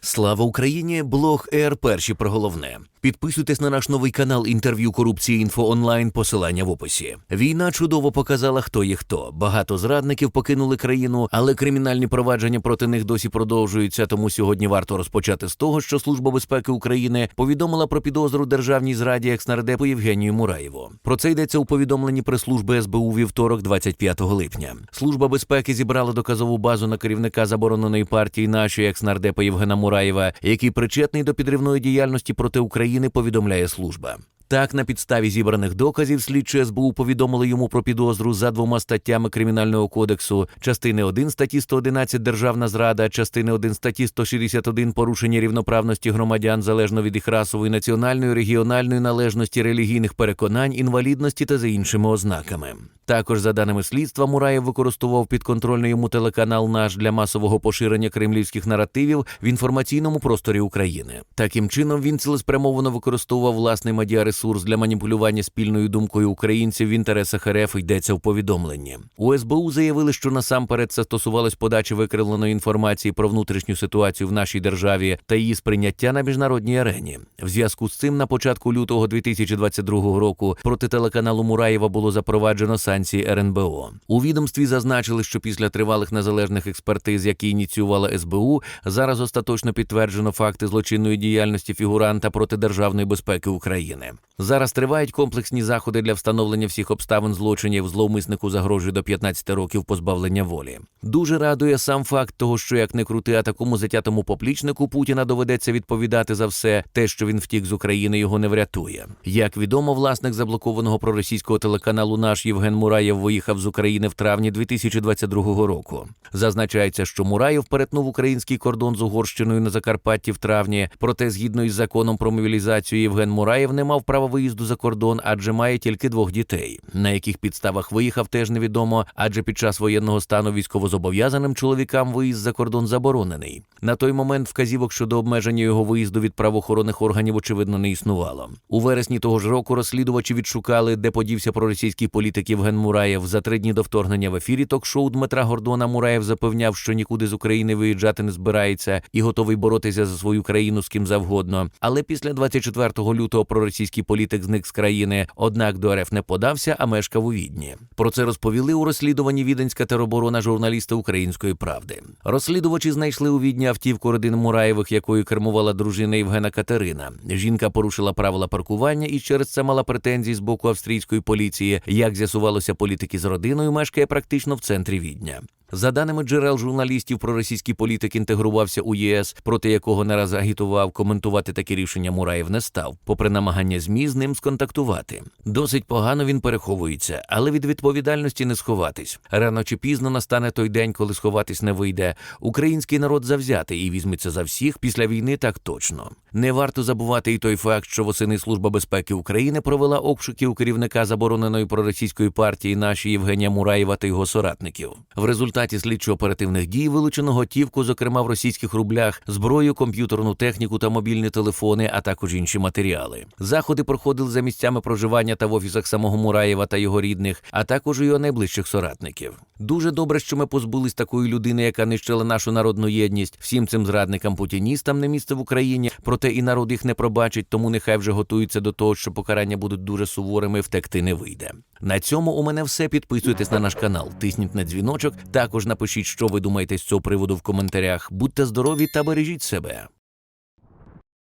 Слава Україні! Блог ЕР перші про головне. Підписуйтесь на наш новий канал інтерв'ю корупції інфо онлайн. Посилання в описі. Війна чудово показала, хто є хто. Багато зрадників покинули країну, але кримінальні провадження проти них досі продовжуються. Тому сьогодні варто розпочати з того, що Служба безпеки України повідомила про підозру державній зраді екснардепу Євгенію Мураєву. Про це йдеться у повідомленні прес-служби СБУ вівторок, 25 липня. Служба безпеки зібрала доказову базу на керівника забороненої партії нашої екснардепа Євгена Мураєва, який причетний до підривної діяльності проти України, повідомляє служба. Так, на підставі зібраних доказів слідчі СБУ повідомили йому про підозру за двома статтями Кримінального кодексу: частини 1 статті 111 Державна зрада, частини 1 статті 161 порушення рівноправності громадян залежно від їх расової, національної, регіональної належності, релігійних переконань, інвалідності та за іншими ознаками. Також, за даними слідства, Мураєв використовував підконтрольний йому телеканал наш для масового поширення кремлівських наративів в інформаційному просторі України. Таким чином він цілеспрямовано використовував власний медіаресурс для маніпулювання спільною думкою українців в інтересах РФ. Йдеться в повідомленні. У СБУ заявили, що насамперед це стосувалось подачі викривленої інформації про внутрішню ситуацію в нашій державі та її сприйняття на міжнародній арені. В зв'язку з цим на початку лютого 2022 року проти телеканалу Мураєва було запроваджено санкції РНБО. У відомстві зазначили, що після тривалих незалежних експертиз, які ініціювала СБУ, зараз остаточно підтверджено факти злочинної діяльності фігуранта проти державної безпеки України. Зараз тривають комплексні заходи для встановлення всіх обставин злочинів. Зловмиснику загрожує до 15 років позбавлення волі. Дуже радує сам факт того, що як не крути, а такому затятому поплічнику Путіна доведеться відповідати за все те, що він втік з України, його не врятує. Як відомо, власник заблокованого проросійського телеканалу наш Євген Мураєв виїхав з України в травні 2022 року. Зазначається, що Мураєв перетнув український кордон з Угорщиною на Закарпатті в травні. Проте, згідно із законом про мобілізацію, Євген Мураєв не мав права виїзду за кордон, адже має тільки двох дітей. На яких підставах виїхав, теж невідомо, адже під час воєнного стану військовозобов'язаним чоловікам виїзд за кордон заборонений. На той момент вказівок щодо обмеження його виїзду від правоохоронних органів очевидно не існувало. У вересні того ж року розслідувачі відшукали, де подівся проросійський політик Євген Мураєв. За три дні до вторгнення в ефірі ток-шоу Дмитра Гордона Мураєв запевняв, що нікуди з України виїжджати не збирається і готовий боротися за свою країну з ким завгодно. Але після 24 лютого проросійський політик зник з країни. Однак до РФ не подався, а мешкав у Відні. Про це розповіли у розслідуванні Віденська тероборона журналісти Української правди. Розслідувачі знайшли у Відні автівку родин Мураєвих, якою кермувала дружина Євгена Катерина. Жінка порушила правила паркування і через це мала претензії з боку австрійської поліції. Як з'ясувалося, політики з родиною мешкає практично в центрі Відня. За даними джерел журналістів, проросійський політик інтегрувався у ЄС, проти якого не раз агітував коментувати такі рішення Мураєв не став, попри намагання змі з ним сконтактувати. Досить погано він переховується, але від відповідальності не сховатись. Рано чи пізно настане той день, коли сховатись не вийде. Український народ завзятий і візьметься за всіх після війни. Так точно не варто забувати і той факт, що восени Служба безпеки України провела обшуки у керівника забороненої проросійської партії наші Євгенія Мураєва та його соратників. В результаті слідчо-оперативних дій вилучено готівку, зокрема в російських рублях, зброю, комп'ютерну техніку та мобільні телефони, а також інші матеріали. Заходи проходили за місцями проживання та в офісах самого Мураєва та його рідних, а також його найближчих соратників. Дуже добре, що ми позбулись такої людини, яка нищила нашу народну єдність. Всім цим зрадникам путіністам не місце в Україні, проте і народ їх не пробачить, тому нехай вже готуються до того, що покарання будуть дуже суворими, втекти не вийде. На цьому у мене все. Підписуйтесь на наш канал, тисніть на дзвіночок. Також напишіть, що ви думаєте з цього приводу в коментарях. Будьте здорові та бережіть себе.